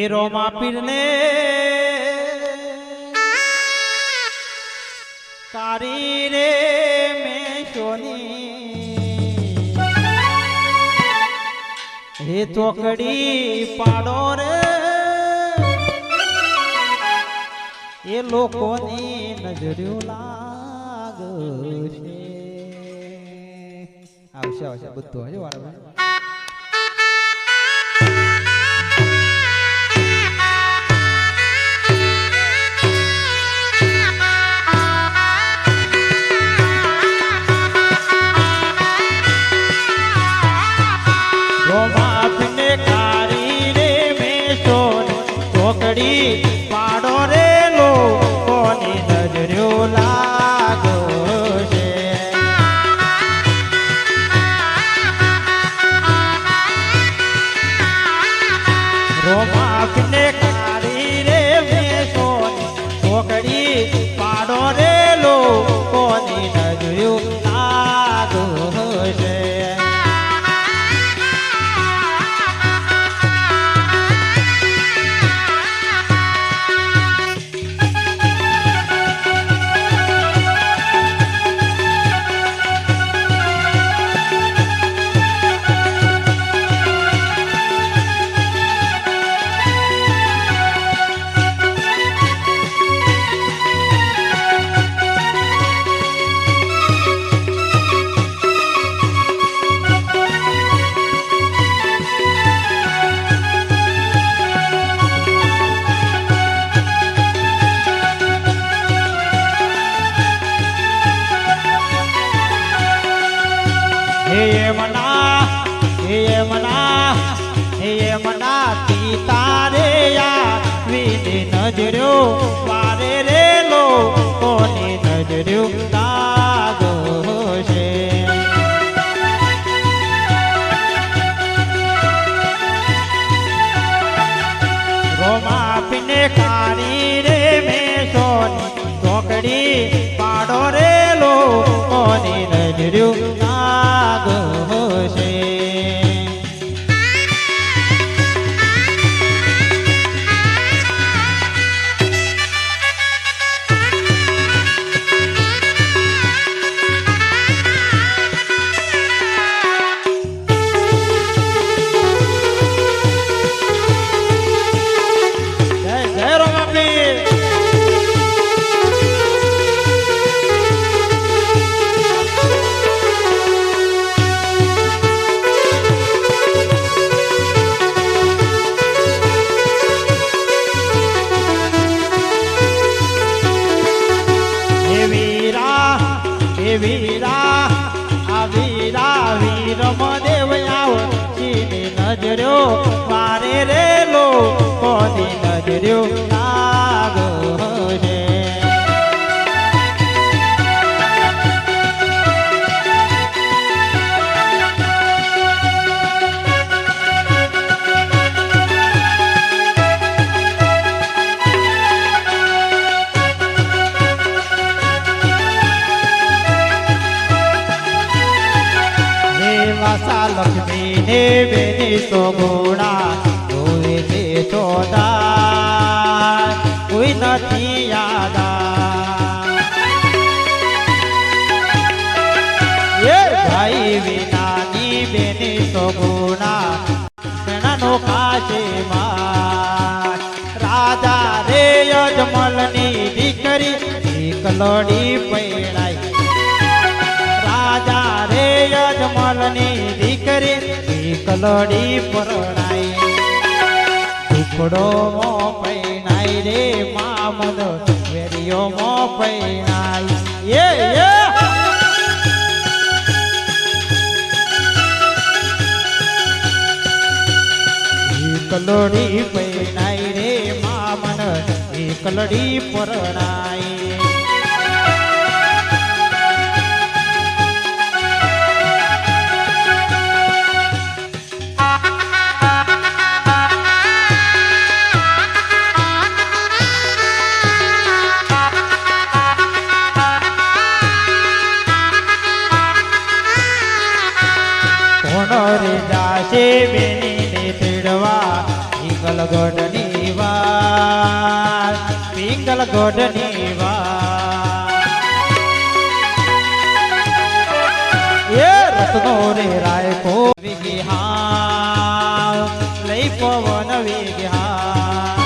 એ રોમા પીરને. તારી રે મેં સોની હે ચોકડી પાડો રે. એ લોકોની નજર્યું લાગશે. આવશે આવશે, બધું હજુ વારંવાર નજર્યો વારે રેલો કોની વીરા આ વીરા વીર મદેવ આવ નજર્યો મારે રે લો કોની નજર્યો ચોદા કોઈ નથી યાદા એ ભાઈ વિનાની બેની સોગુણા મેણાનો કાશે માં રાજા રે અજમલની દીકરી એકલોડી પૈણાઈ રાજા રે અજમલની દીકરી એકલોડી પરણાઈ ટુકડો મો પૈણાઈ રે મામદ વેરિયો મો પૈણાઈ એ એ! એકલડી પૈણાઈ રે મામન એકલડી પરણાઈ ગઢની વાર પિંગલ ગઢની વાર એ રત્નો રે રાયકો વિગિહાર લઈ પવન વિગિહાર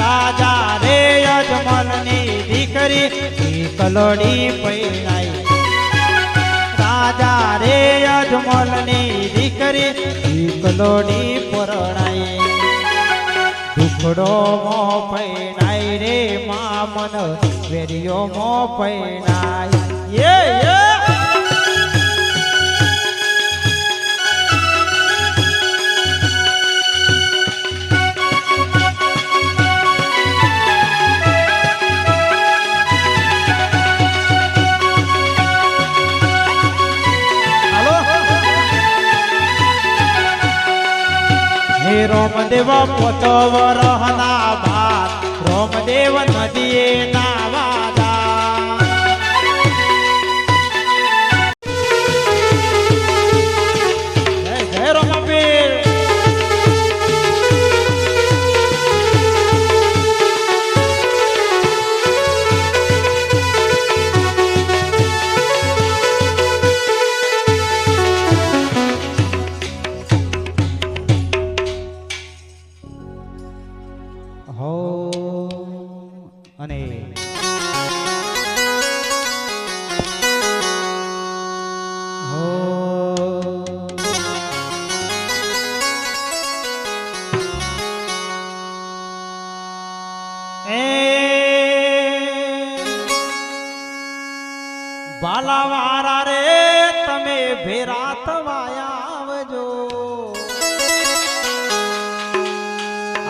રાજા રે યજમાનની દીકરી કલડી પૈણાઈ. રાજા રે યજમાનની દીકરી કલોડી પરણાઈ. દુખડો મો પૈણાઈ રે મામન વેરિયો મો પૈણાઈ યે યે રોમદેવ પોતો રહના ભાત રોમદેવ નદીએ નાવાદા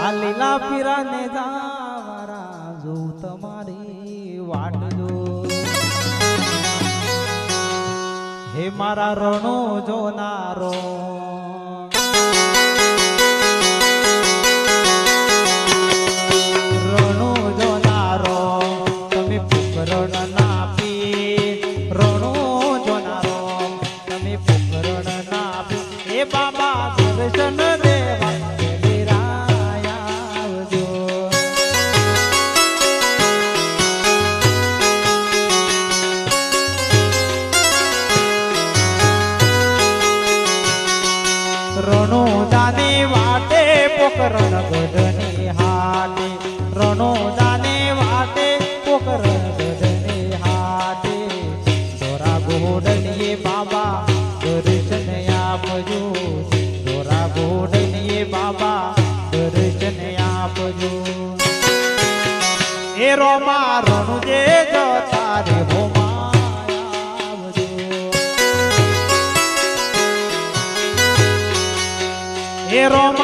આ લીલા પીરાને જાવારા જો તમારી વાટ જો. હે મારા રણો જોનારો આપજો. દોરા ગોડનીએ બાબા, દર્શન આપજો. એ રોમા રણુ જે જતા રે હોમા એ રોમા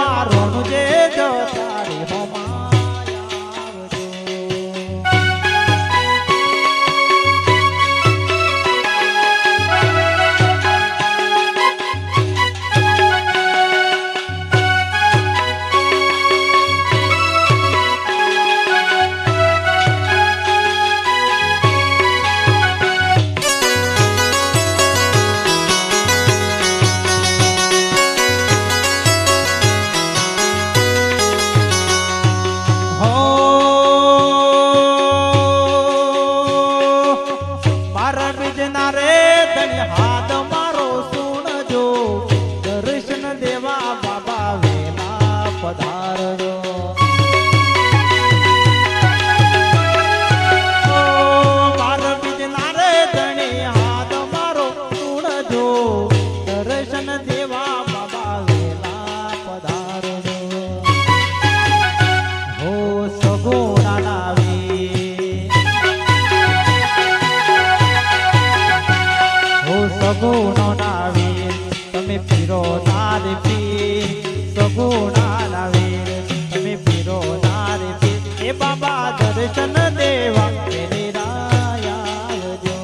દર્શન દેવા મેરે રાયા આવજો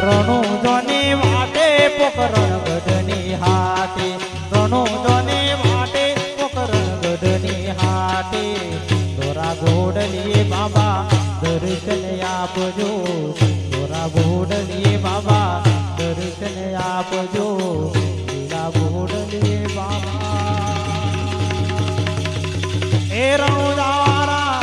રણુ જોને વાટે પોકરણ ગઢની હાટે રણુ જોને વાટે પોકરણ ગઢની હાટે દોરા બાબા દર્શન આપજો દોરા બાબા રે રણુદારા